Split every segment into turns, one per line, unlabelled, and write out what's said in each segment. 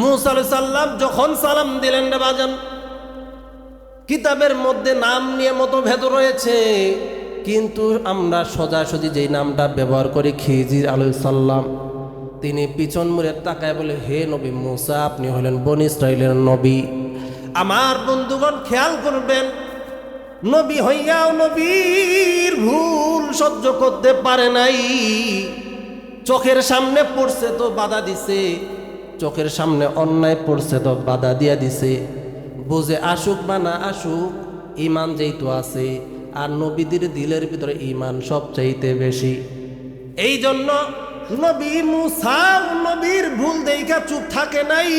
মুসা সালাম যখন সালাম দিলেন রে বাজান, কিতাবের মধ্যে নাম নিয়ে মতো ভেদ রয়েছে, কিন্তু আমরা সোজাসুজি যেই নামটা ব্যবহার করি খিজির আলাইসাল্লাম তিনি পিছন মুড়ে তাকায় বলে, হে নবী মুসা, আপনি হলেন বন ইসরায়েলের নবী। আমার বন্ধুগণ খেয়াল করবেন, নবী হইয়াও নবীর ভুল সহ্য করতে পারে নাই। চোখের সামনে পড়ছে তো বাধা দিছে। চোখের সামনে অন্যায় পড়ছে তো বাধা দিয়া দিছে। বুঝে আসুক বা না আসুক ইমান যেহেতু আছে, আর নবীদের দিলের ভিতরে ইমান সবচাইতে বেশি। এই জন্য নবী মুসা নবীর ভুল দেখা চুপ থাকে নাই।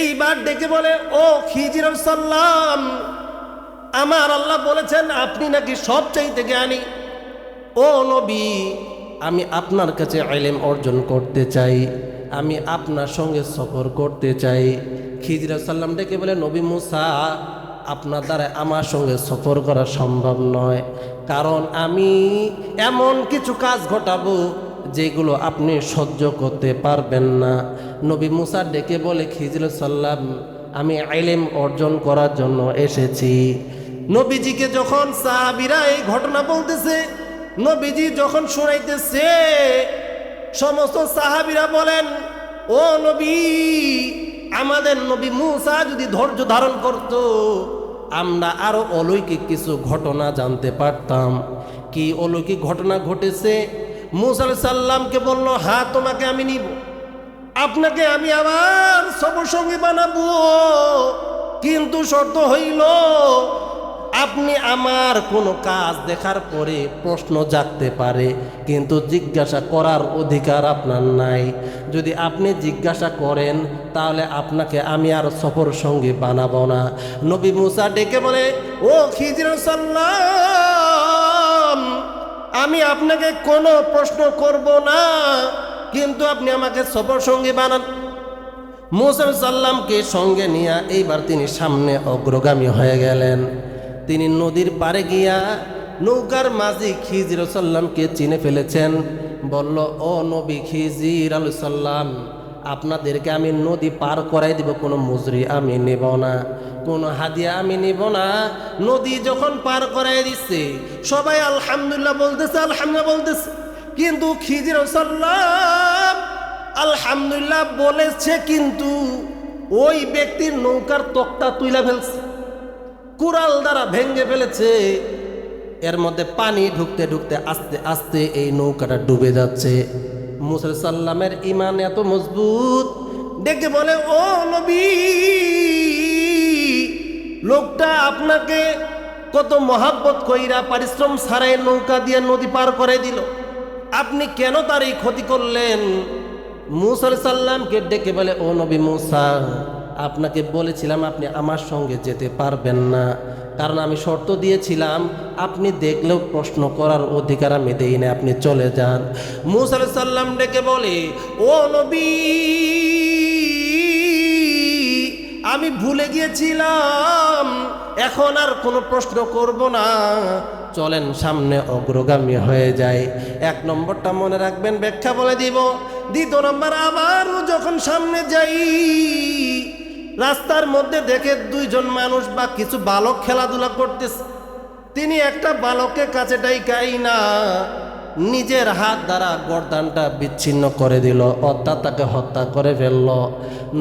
এইবার ডেকে বলে, ও খিজির সাল্লাম, আমার আল্লাহ বলেছেন আপনি নাকি সব চাইতে জ্ঞানী। ও নবী, আমি আপনার কাছে আইলেম অর্জন করতে চাই। আমি আপনার সঙ্গে সফর করতে চাই। খিজির সাল্লাম ডেকে বলে, নবী মুসা, আপনার দ্বারা আমার সঙ্গে সফর করা সম্ভব নয়। কারণ আমি এমন কিছু কাজ ঘটাবো যেগুলো আপনি সহ্য করতে পারবেন না। নবী মুসা ডেকে বলে, খিজির সাল্লাম, আমি আইলেম অর্জন করার জন্য এসেছি। নবীজিকে যখন সাহাবিরা এই ঘটনা বলতেছে, নবীজি যখন শোনাইতেছে সমস্ত সাহাবিরা বলেন, ও নবী, আমাদের নবী মুসা যদি ধৈর্য ধারণ করত, আমরা আরও অলৌকিক কিছু ঘটনা জানতে পারতাম। কি অলৌকিক ঘটনা ঘটেছে? মুসা আলাইহিস সাল্লামকে বলল হ্যাঁ তোমাকে আমি নিব। আপনাকে আমি আমার সবসঙ্গী বানাবো। কিন্তু শর্ত হইল আপনি আমার কোনো কাজ দেখার পরে প্রশ্ন জাগতে পারে, কিন্তু জিজ্ঞাসা করার অধিকার আপনার নাই। যদি আপনি জিজ্ঞাসা করেন, তাহলে আপনাকে আমি আর সফর সঙ্গী বানাবো না। নবী মুসা ডেকে বলে, ও খিজির সাল্লাম, আমি আপনাকে কোনো প্রশ্ন করব না, কিন্তু আপনি আমাকে সফর সঙ্গী বানান। মুসাল সাল্লামকে সঙ্গে নিয়ে এইবার তিনি সামনে অগ্রগামী হয়ে গেলেন। তিনি নদীর পারে গিয়া নৌকার মাঝি খিজির সাল্লামকে চিনে ফেলেছেন। বলল, ও নবী খিজির আলু সাল্লাম, আপনাদেরকে আমি নদী পার করাই দিব, কোনো মুজরি আমি নেব না, কোনো হাদিয়া আমি নিব না। নদী যখন পার করাই দিচ্ছে সবাই আলহামদুলিল্লাহ বলতেছে আলহামদুলিল্লাহ বলতেছে। কিন্তু খিজির সাল্লাম আলহামদুলিল্লাহ বলেছে, কিন্তু ওই ব্যক্তির নৌকার তক্তা তুইলা ফেলছে। কুড়াল দ্বারা ভেঙে ফেলেছে। এর মধ্যে পানি ঢুকতে ঢুকতে আস্তে আস্তে এই নৌকাটা ডুবে যাচ্ছে। মুসল সাল্লামের ইমান এত মজবুত ডেকে বলে, ও নবী, লোকটা আপনাকে কত মহাব্বত কইরা পরিশ্রম ছাড়াই নৌকা দিয়ে নদী পার করে দিল। আপনি কেন তার এই ক্ষতি করলেন? মুসা সাল্লামকে ডেকে বলে, ও নবী মুসা আপনাকে বলেছিলাম আপনি আমার সঙ্গে যেতে পারবেন না। কারণ আমি শর্ত দিয়েছিলাম, আপনি দেখলেও প্রশ্ন করার অধিকার আমি দেই না আপনি চলে যান। মুসা সাল্লাম ডেকে বলে, ও নবী, আমি ভুলে গিয়েছিলাম, এখন আর কোনো প্রশ্ন করব না। চলেন, সামনে অগ্রগামী হয়ে যায় এক নম্বরটা মনে রাখবেন, ব্যাখ্যা বলে দিব। দ্বিতীয় নম্বর, আবারও যখন সামনে যাই রাস্তার মধ্যে দেখে দুইজন মানুষ বা কিছু বালক খেলাধুলা করতেছে। তিনি একটা বালকের কাছে ডাইকাই না, নিজের হাত দ্বারা গরদানটা বিচ্ছিন্ন করে দিল, অর্থাৎ তাকে হত্যা করে ফেলল।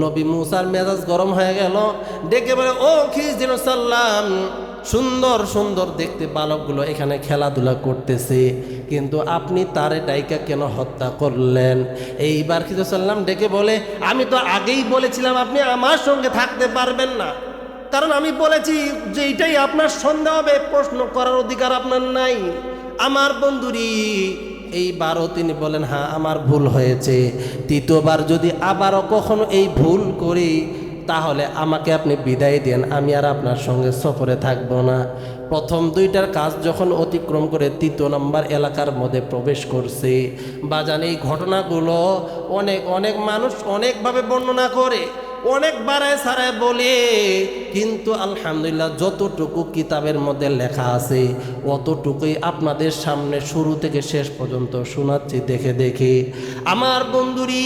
নবী মুসার মেজাজ গরম হয়ে গেল, ডেকে বলে, ও খিজির সাল্লাম, সুন্দর সুন্দর দেখতে বালকগুলো এখানে খেলাধুলা করতেছে। কিন্তু আপনি তারে ডাইকা কেন হত্যা করলেন? এইবার খিজু সাল্লাম ডেকে বলে, আমি তো আগেই বলেছিলাম আপনি আমার সঙ্গে থাকতে পারবেন না। কারণ আমি বলেছি যে এটাই আপনার সন্দেহ হবে, প্রশ্ন করার অধিকার আপনার নাই। আমার বন্ধুরি এইবারও তিনি বলেন হ্যাঁ আমার ভুল হয়েছে। তৃতীয়বার যদি আবারও কখনো এই ভুল করি তাহলে আমাকে আপনি বিদায় দেন, আমি আর আপনার সঙ্গে সফরে থাকব না। প্রথম দুইটার কাজ যখন অতিক্রম করে তৃতীয় নম্বর এলাকার মধ্যে প্রবেশ করছে। বাজান, এই ঘটনাগুলো অনেক অনেক মানুষ অনেকভাবে বর্ণনা করে, অনেক বাড়ায় সারায় বলে। কিন্তু আলহামদুলিল্লাহ যতটুকু কিতাবের মধ্যে লেখা আছে, অতটুকুই আপনাদের সামনে শুরু থেকে শেষ পর্যন্ত শোনাচ্ছি, দেখে দেখে। আমার বন্ধুরি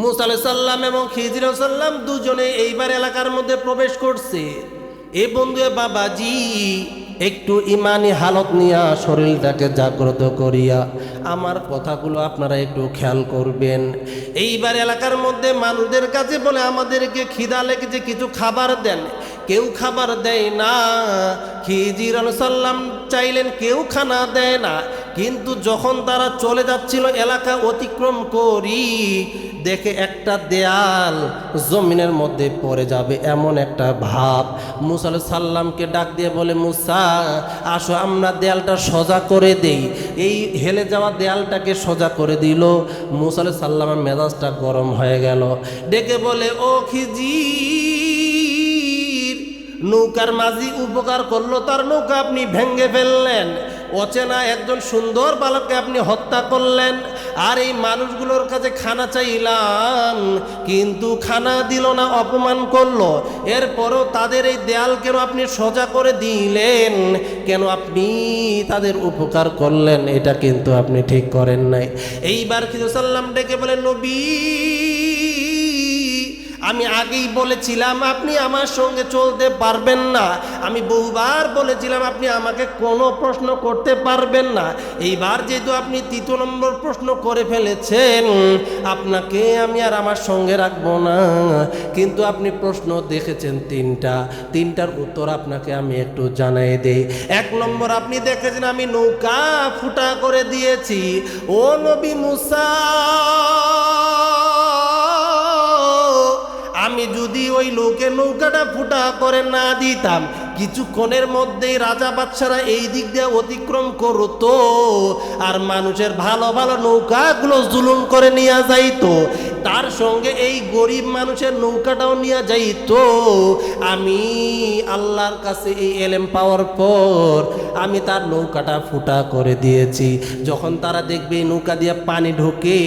মুসা আলাইহিস সাল্লাম এবং খিজির সাল্লাম দুজনে এইবার এলাকার মধ্যে প্রবেশ করছে। এ বন্ধু বাবাজি, একটু ইমানি হালত নিয়া শরীরটাকে জাগ্রত করিয়া আমার কথাগুলো আপনারা একটু খেয়াল করবেন। এইবার এলাকার মধ্যে মানুষদের কাছে বলে, আমাদেরকে খিদা লেগেছে, কিছু খাবার দেন। কেউ খাবার দেয় না। খিজির সাল্লাম চাইলেন, কেউ খানা দেয় না। কিন্তু যখন তারা চলে যাচ্ছিল এলাকা অতিক্রম করি, দেখে একটা দেয়াল জমিনের মধ্যে পড়ে যাবে এমন একটা ভাব। মুসা সাল্লামকে ডাক দিয়ে বলে, মুসা, আসো, আমরা দেয়ালটা সোজা করে দেই। এই হেলে যাওয়া দেয়ালটাকে সোজা করে দিল। মুসা সাল্লামের মেজাজটা গরম হয়ে গেল। ডেকে বলে, ও খিজির, নৌকার মাঝি উপকার করল, তার নৌকা আপনি ভেঙ্গে ফেললেন। অচেনা একজন সুন্দর বালককে আপনি হত্যা করলেন, আর এই মানুষগুলোর কাছে খানা চাইলাম, কিন্তু খানা দিল না, অপমান করল। এরপরও তাদের এই দেয়াল কেন আপনি সোজা করে দিলেন? কেন আপনি তাদের উপকার করলেন? এটা কিন্তু আপনি ঠিক করেন নাই। এইবার কিছু সাল্লাম ডেকে বলেন নবী আমি আগেই বলেছিলাম, আপনি আমার সঙ্গে চলতে পারবেন না। আমি বহুবার বলেছিলাম, আপনি আমাকে কোনো প্রশ্ন করতে পারবেন না। এইবার যেহেতু আপনি তৃতীয় নম্বর প্রশ্ন করে ফেলেছেন, আপনাকে আমি আর আমার সঙ্গে রাখব না। কিন্তু আপনি প্রশ্ন দেখেছেন তিনটা। তিনটার উত্তর আপনাকে আমি একটু জানাই দেই। এক নম্বর, আপনি দেখেছেন আমি নৌকা ফুটা করে দিয়েছি। ও নবী মুসা! আমি যদি ওই লোকে নৌকাটা ফুটা করে না দিতাম, কিছুক্ষণের মধ্যেই রাজা বাচ্চারা এই দিক দিয়ে অতিক্রম করতো, আর মানুষের ভালো ভালো নৌকাগুলো জুলুম করে নিয়ে যাইতো। তার সঙ্গে এই গরিব মানুষের নৌকাটাও নিয়ে যাইতো। আমি আল্লাহর কাছে এই এলেম পাওয়ার পর আমি তার নৌকাটা ফুটা করে দিয়েছি। যখন তারা দেখবে এই নৌকা দিয়ে পানি ঢোকে,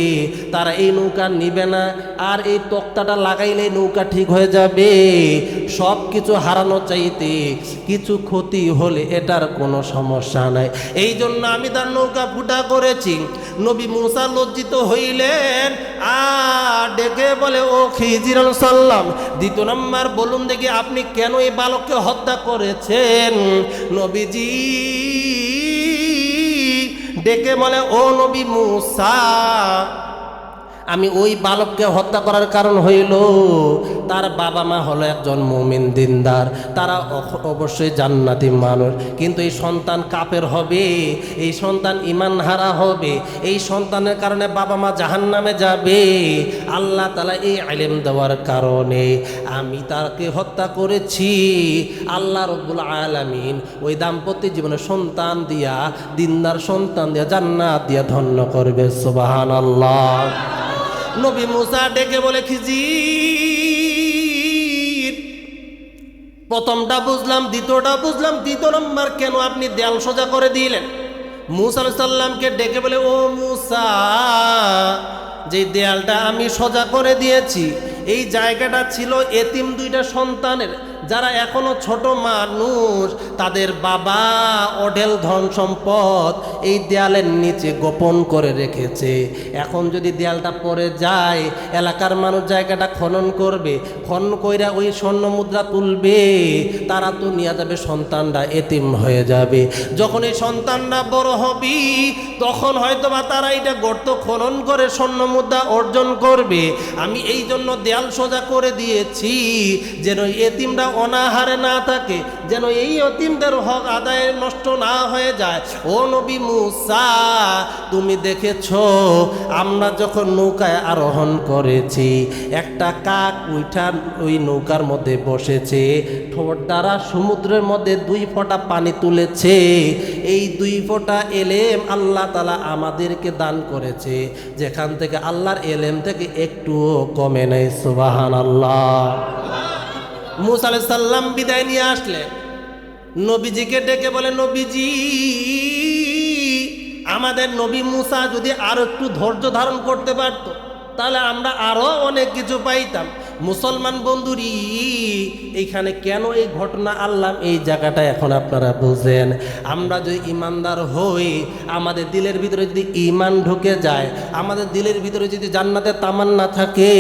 তারা এই নৌকা নিবে না, আর এই তক্তাটা লাগাইলে নৌকা ঠিক হয়ে যাবে। সব কিছু হারানো চাইতে কিছু ক্ষতি হলে এটার কোনো সমস্যা নাই। এই জন্য আমি তার নৌকা ফুটা করেছি। নবী মুসা লজ্জিত হইলেন, আর ডেকে বলে, ও খিজির সাল্লাম দ্বিতীয় নম্বর বলুন দেখি আপনি কেন এই বালককে হত্যা করেছেন? নবীজি ডেকে বলে, ও নবী মুসা আমি ওই বালককে হত্যা করার কারণ হইল, তার বাবা মা হলো একজন মুমিন দিনদার, তারা অবশ্যই জান্নাতি মানুষ। কিন্তু এই সন্তান কাপের হবে, এই সন্তান ইমান হারা হবে, এই সন্তানের কারণে বাবা মা জাহান্নামে যাবে। আল্লাহ তালা এই আলেম দেওয়ার কারণে আমি তাকে হত্যা করেছি। আল্লাহ রব্বুল আলামিন ওই দাম্পত্য জীবনে সন্তান দিয়া, দিনদার সন্তান দিয়া, জান্নাত দিয়া ধন্য করবে সুবাহান আল্লাহ নবী মুসা ডেকে বলে খিজি প্রথমটা বুঝলাম, দ্বিতীয়টা বুঝলাম, দ্বিতীয় নম্বর কেন আপনি দেয়াল সোজা করে দিলেন? মুসা সাল্লামকে ডেকে বলে, ও মুসা, যে দেয়ালটা আমি সোজা করে দিয়েছি, এই জায়গাটা ছিল এতিম দুইটা সন্তানের যারা এখনও ছোট মানুষ, তাদের বাবা অঢেল ধন সম্পদ এই দেয়ালের নিচে গোপন করে রেখেছে। এখন যদি দেয়ালটা পরে যায়, এলাকার মানুষ জায়গাটা খনন করবে, খনন কইরা ওই স্বর্ণ মুদ্রা তুলবে, তারা তো নিয়ে যাবে, সন্তানরা এতিম হয়ে যাবে। যখন এই সন্তানরা বড় হবি, তখন হয়তো বা তারা এটা গর্ত খনন করে স্বর্ণ মুদ্রা অর্জন করবে। আমি এই জন্য দেয়াল সোজা করে দিয়েছি, যেন এতিমরা অনাহারে না থাকে, যেন এই অতিমদের হক আদায় নষ্ট না হয়ে যায়। ও নবী মুসা, তুমি দেখেছ, আমরা যখন নৌকায় আরোহণ করেছি, একটা কাক উঠা ওই নৌকার মধ্যে বসেছে, ঠোঁট দ্বারা সমুদ্রের মধ্যে দুই ফোঁটা পানি তুলেছে। এই দুই ফোঁটা এলেম আল্লাহ তালা আমাদেরকে দান করেছে। যেখান থেকে আল্লাহর এলেম থেকে একটুও কমে নেই সুবাহান আল্লাহ মুসা আলাইসাল্লাম সাল্লাম বিদায় নিয়ে আসলেন নবীজিকে ডেকে বলে, নবীজি, আমাদের নবী মুসা যদি আরও একটু ধৈর্য ধারণ করতে পারতো, তাহলে আমরা আরও অনেক কিছু পাইতাম। মুসলমান বন্ধুরি, এইখানে কেন এই ঘটনা আল্লাহ এই জায়গাটা এখন আপনারা বুঝেন আমরা যদি ইমানদার হই, আমাদের দিলের ভিতরে যদি ইমান ঢুকে যায়, আমাদের দিলের ভিতরে যদি জান্নাতের তামান্না থাকে,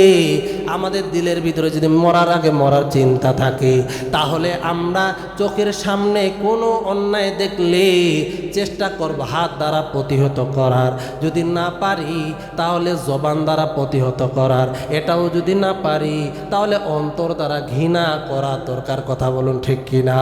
আমাদের দিলের ভিতরে যদি মরার আগে মরার চিন্তা থাকে, তাহলে আমরা চোখের সামনে কোনো অন্যায় দেখলে চেষ্টা করব হাত দ্বারা প্রতিহত করার। যদি না পারি, তাহলে জবান দ্বারা প্রতিহত করার। এটাও যদি না পারি তাহলে অন্তর দ্বারা ঘৃণা করা দরকার কথা বলুন ঠিক কিনা?